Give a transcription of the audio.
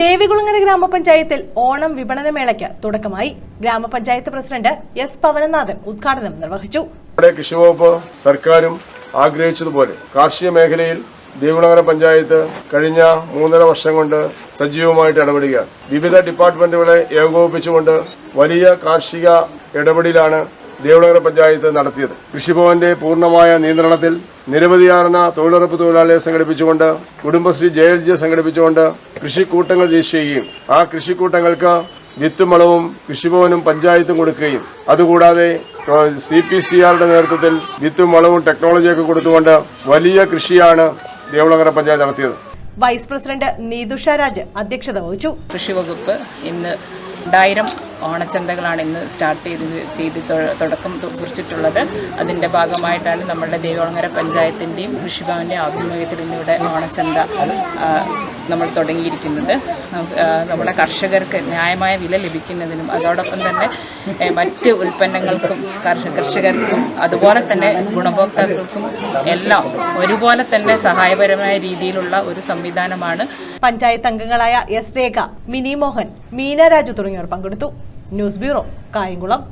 ദേവികുളങ്ങര ഗ്രാമപഞ്ചായത്തിൽ ഓണം വിപണന മേളയ്ക്ക് തുടക്കമായി ഗ്രാമപഞ്ചായത്ത് പ്രസിഡന്റ് എസ് പവനനാഥൻ ഉദ്ഘാടനം നിർവഹിച്ചു. നമ്മുടെ കൃഷിവകുപ്പ് സർക്കാരും ആഗ്രഹിച്ചതുപോലെ കാർഷിക മേഖലയിൽ ദേവികുളങ്ങര പഞ്ചായത്ത് കഴിഞ്ഞ മൂന്നര വർഷം കൊണ്ട് സജീവമായിട്ട് ഇടപെടുകയാണ്. വിവിധ ഡിപ്പാർട്ട്മെന്റുകളെ ഏകോപിപ്പിച്ചുകൊണ്ട് വലിയ കാർഷിക ഇടപെടലാണ് ദേവികുളങ്ങര പഞ്ചായത്ത് നടത്തിയത്. കൃഷിഭവന്റെ പൂർണമായ നിയന്ത്രണത്തിൽ നിരവധിയാർന്ന തൊഴിലുറപ്പ് തൊഴിലാളിയെ സംഘടിപ്പിച്ചുകൊണ്ട് കുടുംബശ്രീ ജെ എൽ ജി സംഘടിപ്പിച്ചുകൊണ്ട് കൃഷിക്കൂട്ടങ്ങൾ രജിസ്റ്റർ ചെയ്യുകയും ആ കൃഷിക്കൂട്ടങ്ങൾക്ക് വിത്തും വളവും കൃഷിഭവനും പഞ്ചായത്തും കൊടുക്കുകയും അതുകൂടാതെ സി പി സി ആറുടെ നേതൃത്വത്തിൽ വിത്തും വളവും ടെക്നോളജിയൊക്കെ കൊടുത്തുകൊണ്ട് വലിയ കൃഷിയാണ് ദേവളകര പഞ്ചായത്ത് നടത്തിയത്. വൈസ് പ്രസിഡന്റ് നീതുഷ രാജ് അധ്യക്ഷത വഹിച്ചു. കൃഷി വകുപ്പ് ഇന്ന് രണ്ടായിരം ഓണച്ചന്തകളാണ് ഇന്ന് സ്റ്റാർട്ട് ചെയ്ത് ചെയ്ത് തുടക്കം കുറിച്ചിട്ടുള്ളത്. അതിന്റെ ഭാഗമായിട്ടാണ് നമ്മുടെ ദേവോളങ്ങര പഞ്ചായത്തിന്റെയും കൃഷിഭവന്റെയും ആഭിമുഖ്യത്തിൽ ഇന്നിവിടെ ഓണച്ചന്ത നമ്മൾ തുടങ്ങിയിരിക്കുന്നത്. നമ്മുടെ കർഷകർക്ക് ന്യായമായ വില ലഭിക്കുന്നതിനും അതോടൊപ്പം തന്നെ മറ്റ് ഉൽപ്പന്നങ്ങൾക്കും കർഷകർക്കും അതുപോലെ തന്നെ ഗുണഭോക്താക്കൾക്കും എല്ലാം ഒരുപോലെ തന്നെ സഹായപരമായ രീതിയിലുള്ള ഒരു സംവിധാനമാണ്. പഞ്ചായത്ത് അംഗങ്ങളായ എസ് രേഖ മിനി മോഹൻ മീന രാജു തുടങ്ങിയവർ പങ്കെടുത്തു. News bureau Kayamkulam.